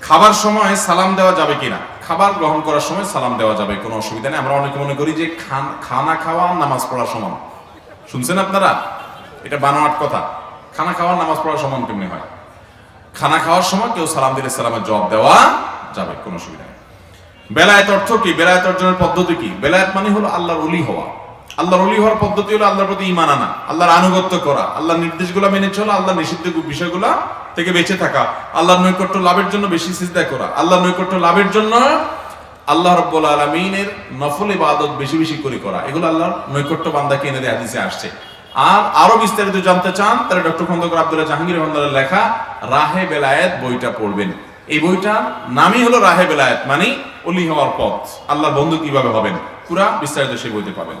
খাবার সময় সালাম দেওয়া যাবে কিনা? খাবার গ্রহণ করার সময় সালাম দেওয়া যাবে, কোনো অসুবিধা নেই। আমরা অনেকে মনে করি যে খান- খানা খাওয়া নামাজ পড়া সমান। শুনছেন আপনারা? এটা বানোয়াট কথা। খানা খাওয়া নামাজ পড়া সমান কেমনি হয়? খানা খাওয়ার সময় কেউ সালাম দিলে সালামের জবাব দেওয়া যাবে, কোনো অসুবিধা নেই। বেলায়েত অর্থ কি? বেলায়েত অর্জনের পদ্ধতি কি? বেলায়েত মানে হলো আল্লাহর অলি হওয়া। আল্লাহর অলি হওয়ার পদ্ধতি হলো আল্লাহর প্রতি ইমান আনা, আল্লাহর আনুগত্য করা, আল্লাহর নির্দেশগুলো মেনে চলা, আল্লাহর নিষিদ্ধ বিষয়গুলো থেকে বেঁচে থাকা, আল্লাহর নৈকট্য লাভের জন্য বেশি সিজদা করা, আল্লাহর নৈকট্য লাভের জন্য আল্লাহ রব্বুল আলমিনের নফল ইবাদত বেশি বেশি করে করা। এগুলো আল্লাহর নৈকট্য বান্দাকে এনে দেয় হাদিসে আসছে। আর আরও বিস্তারিত জানতে চান, তাহলে ডক্টর খন্দকার আব্দুল্লাহ জাহাঙ্গীর রহমানের লেখা রাহে বেলায়েত বইটা পড়বেন। এই বইটা নামই হলো রাহে বেলায়েত মানে অলি হওয়ার পথ। আল্লাহর বন্ধু কীভাবে হবেন? পুরা বিস্তারিত সেই বইতে পাবেন।